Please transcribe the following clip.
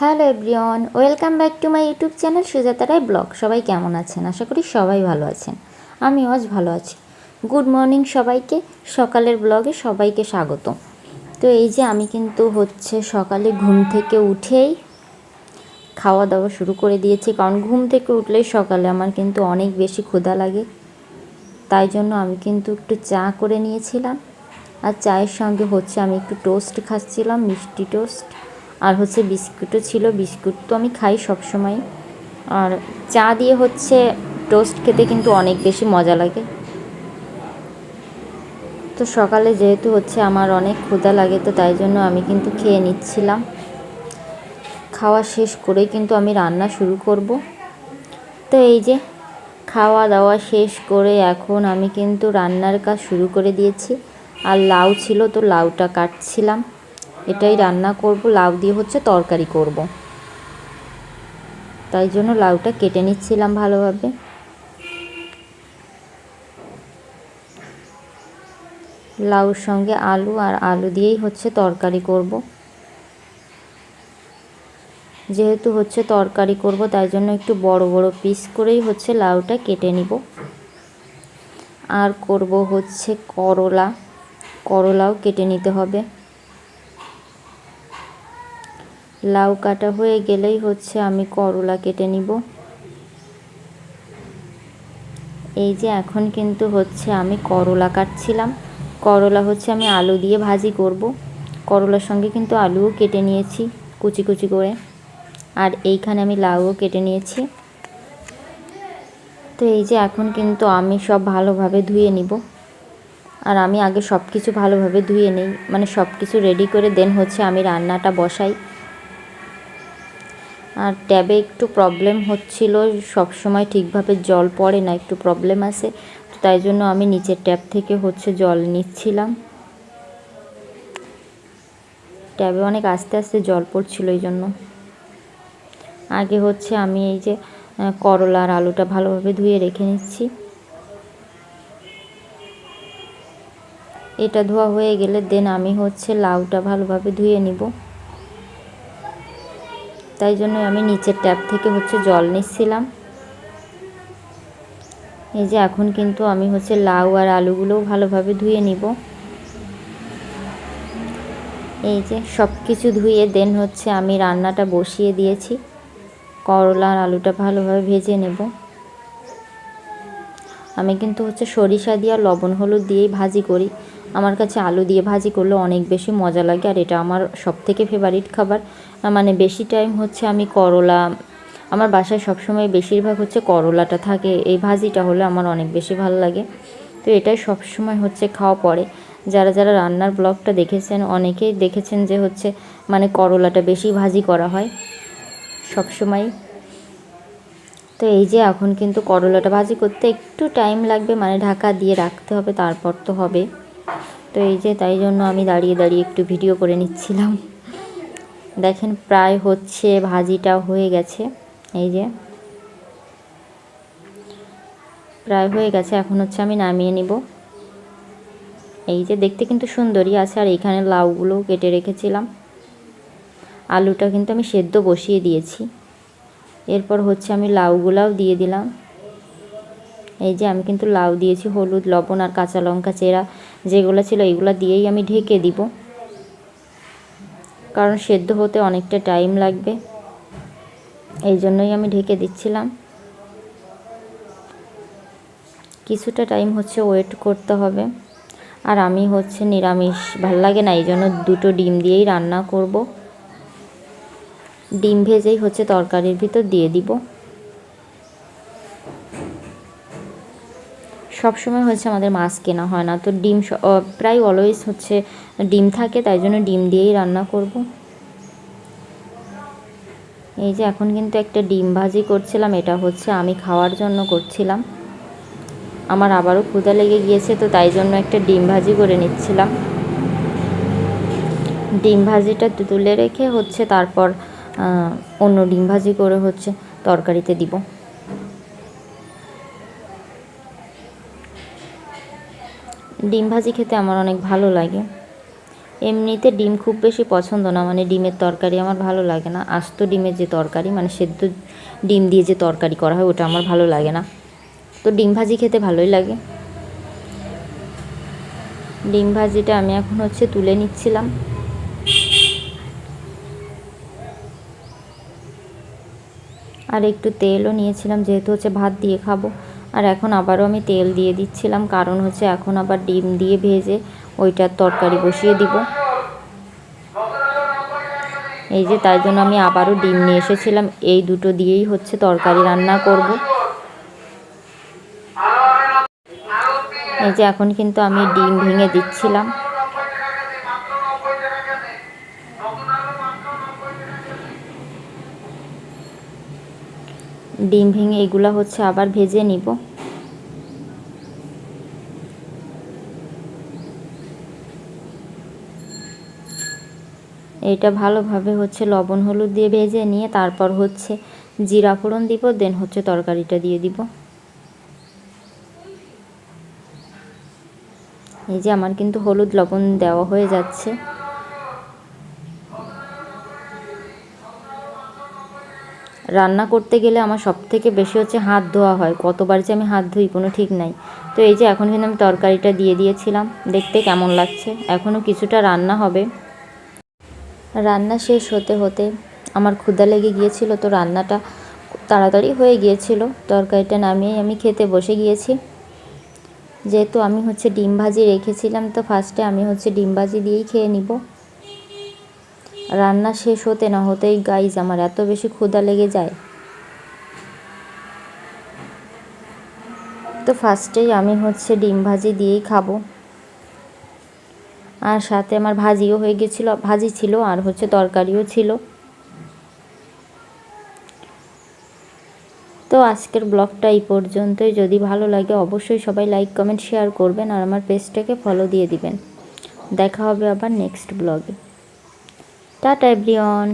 Hello everyone, welcome back to my YouTube channel Sujata Roy blog. সবাই কেমন আছেন? আশা করি সবাই ভালো আছেন। আমি আজ ভালো আছি। গুড মর্নিং সবাইকে। সকালের ব্লগে সবাইকে স্বাগত তো এই যে আমি কিন্তু হচ্ছে সকালে ঘুম থেকে উঠেই খাওয়া দাওয়া শুরু করে দিয়েছি। কারণ ঘুম থেকে উঠলেই সকালে আমার কিন্তু অনেক বেশি ক্ষুধা লাগে। তাই জন্য আমি কিন্তু একটু চা করে নিয়েছিলাম। আর চায়ের সঙ্গে হচ্ছে আমি একটু টোস্ট খাচ্ছিলাম, মিষ্টি টোস্ট। আর হচ্ছে বিস্কুটও ছিল। বিস্কুট তো আমি খাই সব সময় আর চা দিয়ে হচ্ছে টোস্ট খেতে কিন্তু অনেক বেশি মজা লাগে। তো সকালে যেহেতু হচ্ছে আমার অনেক ক্ষুধা লাগে, তো তাই জন্য আমি কিন্তু খেয়ে নিচ্ছিলাম। খাওয়া শেষ করেই কিন্তু আমি রান্না শুরু করব। তো এই যে খাওয়া দাওয়া শেষ করে এখন আমি কিন্তু রান্নার কাজ শুরু করে দিয়েছি। আর লাউ ছিল তো লাউটা কাটছিলাম। এটাই রান্না করব, লাউ দিয়ে হচ্ছে তরকারি করব। তাই জন্য লাউটা কেটে নিচ্ছিলাম ভালোভাবে। লাউর সঙ্গে আলু আর আলু দিয়েই হচ্ছে তরকারি করব। যেহেতু হচ্ছে তরকারি করব, তাই জন্য একটু বড় বড় পিস করেই হচ্ছে লাউটা কেটে নিব। আর করব হচ্ছে করলা। করলাও কেটে নিতে হবে। লাউ কাটা হয়ে গেলেই হচ্ছে আমি করলা কেটে নিব। এই যে এখন কিন্তু হচ্ছে আমি করলা কাটছিলাম। করলা হচ্ছে আমি আলু দিয়ে ভাজি করব। করলার সঙ্গে কিন্তু আলুও কেটে নিয়েছি কুচি কুচি করে। আর এইখানে আমি লাউও কেটে নিয়েছি। তো এই যে এখন কিন্তু আমি সব ভালোভাবে ধুয়ে নিব। আর আমি আগে সব কিছু ভালোভাবে ধুয়ে নিই। মানে সব কিছু রেডি করে দেন হচ্ছে আমি রান্নাটা বসাই। আর ট্যাবে একটু প্রবলেম হচ্ছিল সব সময় ঠিকভাবে জল পড়ে না, একটু প্রবলেম আছে, তো তাই জন্য আমি নিচের ট্যাপ থেকে হচ্ছে জল নিচ্ছিলাম। ট্যাবে অনেক আস্তে আস্তে জল পড়ছিল এই জন্য। আগে হচ্ছে আমি এই যে করলা আর আলুটা ভালোভাবে ধুয়ে রেখে নিচ্ছি। এটা ধোয়া হয়ে গেলে দেন আমি হচ্ছে লাউটা ভালোভাবে ধুয়ে নিব। তাই জন্য আমি নিচের ট্যাপ থেকে হচ্ছে জল নিচ্ছিলাম। এই যে এখন কিন্তু আমি হচ্ছে লাউ আর আলুগুলোও ভালোভাবে ধুয়ে নিব। এই যে সব কিছু ধুয়ে দেন হচ্ছে আমি রান্নাটা বসিয়ে দিয়েছি। করলা আর আলুটা ভালোভাবে ভেজে নেব। আমি কিন্তু হচ্ছে সরিষা দিয়ে লবণ হলুদ দিয়েই ভাজি করি। আমার কাছে আলু দিয়ে ভাজি করলে অনেক বেশি মজা লাগে, আর এটা আমার সব থেকে ফেভারিট খাবার মানে বেশি টাইম হচ্ছে আমি করলা। আমার বাসায় সবসময় বেশিরভাগ হচ্ছে করলাটা থাকে, এই ভাজিটা হলে আমার অনেক বেশি ভালো লাগে। তো এটাই সবসময় হচ্ছে খাওয়া পড়ে যারা যারা রান্নার ব্লগটা দেখেছেন, অনেকেই দেখেছেন যে হচ্ছে মানে করলাটা বেশি ভাজি করা হয় সবসময়। তো এই যে এখন কিন্তু করলাটা ভাজি করতে একটু টাইম লাগবে মানে ঢাকা দিয়ে রাখতে হবে, তারপর তো হবে। তো এই যে তাই জন্য আমি দাঁড়িয়ে দাঁড়িয়ে একটু ভিডিও করে নিচ্ছিলাম। দেখেন প্রায় হচ্ছে ভাজিটা হয়ে গেছে, এই যে। প্রায় হয়ে গেছে, এখন হচ্ছে আমি নামিয়ে নিব। এই যে দেখতে কিন্তু সুন্দরই আছে, আর এখানে লাউগুলোও কেটে রেখেছিলাম। আলুটা কিন্তু আমি সেদ্ধ বসিয়ে দিয়েছি। এরপর হচ্ছে আমি লাউগুলাও দিয়ে দিলাম। এই যে আমি কিন্তু লাউ দিয়েছি, হলুদ, লবণ আর কাঁচা লঙ্কা চেরা। যেগুলো ছিল এগুলো দিয়েই আমি ঢেকে দিব। কারণ সেদ্ধ হতে অনেকটা টাইম লাগবে। এই জন্যই আমি ঢেকে দিচ্ছিলাম। কিছুটা টাইম হচ্ছে ওয়েট করতে হবে। আর আমি হচ্ছে নিরামিষ, ভালো লাগে না, এই জন্য দুটো ডিম দিয়েই রান্না করব। ডিম ভেজেই হচ্ছে তরকারির ভিতর দিয়ে দিব। সব সময় হচ্ছে আমাদের মাছ কেনা হয় না। তো ডিম প্রায় অলওয়েজ হচ্ছে ডিম থাকে, তাই জন্য ডিম দিয়েই রান্না করব। এই যে এখন কিন্তু একটা ডিম ভাজি করছিলাম, এটা হচ্ছে আমি খাওয়ার জন্য করছিলাম। আমার আবারও ক্ষুদা লেগে গিয়েছে, তো তাই জন্য একটা ডিম ভাজি করে নিচ্ছিলাম। ডিম ভাজিটা তুলে রেখে হচ্ছে তারপর অন্য ডিম ভাজি করে হচ্ছে তরকারিতে দিব। ডিম ভাজি খেতে আমার অনেক ভালো লাগে। এমনিতে ডিম খুব বেশি পছন্দ না মানে ডিমের তরকারি আমার ভালো লাগে না। আস্ত ডিমের যে তরকারি মানে সেদ্ধ ডিম দিয়ে যে তরকারি করা হয়, ওটা আমার ভালো লাগে না। তো ডিম ভাজি খেতে ভালোই লাগে। ডিম ভাজিটা আমি এখন হচ্ছে তুলে নিচ্ছিলাম। আর একটু তেলও নিয়েছিলাম, যেহেতু হচ্ছে ভাত দিয়ে খাব। আর এখন আবারও আমি তেল দিয়ে দিচ্ছিলাম। কারণ হচ্ছে এখন আবার ডিম দিয়ে ভেজে ওইটার তরকারি বসিয়ে দিব। এই যে তাই জন্য আমি আবারও ডিম নিয়ে এসেছিলাম। এই দুটো দিয়েই হচ্ছে তরকারি রান্না করব। এই যে এখন কিন্তু আমি ডিম ভেঙে দিচ্ছিলাম। ডিম ভেঙে এগুলা হচ্ছে আবার ভেজে নিব। এটা ভালোভাবে হচ্ছে লবণ, হলুদ দিয়ে ভেজে নিয়ে তারপর হচ্ছে জিরা ফোড়ন দিব, দেন হচ্ছে তরকারিটা দিয়ে দিব। এই যে আমার কিন্তু হলুদ লবণ দেওয়া হয়ে যাচ্ছে। রান্না করতে গেলে আমার সব থেকে বেশি হচ্ছে হাত ধোয়া হয়। কতবার যে আমি হাত ধুই, কোনো ঠিক নাই। তো এই যে এখন কিন্তু আমি তরকারিটা দিয়ে দিয়েছিলাম। দেখতে কেমন লাগছে? এখনও কিছুটা রান্না হবে। রান্না শেষ হতে হতে আমার ক্ষুদা লেগে গিয়েছিল, তো রান্নাটা তাড়াতাড়ি হয়ে গিয়েছিল। তরকারিটা নামিয়ে আমি খেতে বসে গিয়েছি। যেহেতু আমি হচ্ছে ডিম ভাজি রেখেছিলাম, তো ফার্স্টে আমি হচ্ছে ডিম ভাজি দিয়েই খেয়ে নিব। রান্না শেষ হতে না হতেই, গাইজ, আমার এত বেশি ক্ষুধা লেগে যায়। তো ফার্স্টেই আমি হচ্ছে ডিম ভাজি দিয়েই খাব। আর সাথে আমার ভাজিও হয়ে গেছিল, ভাজি ছিল, আর হচ্ছে তরকারিও ছিল। তো আজকের ব্লগটা এই পর্যন্তই। যদি ভালো লাগে অবশ্যই সবাই লাইক, কমেন্ট, শেয়ার করবেন, আর আমার পেজটাকে ফলো দিয়ে দিবেন। দেখা হবে আবার নেক্সট ব্লগে। Tata everyone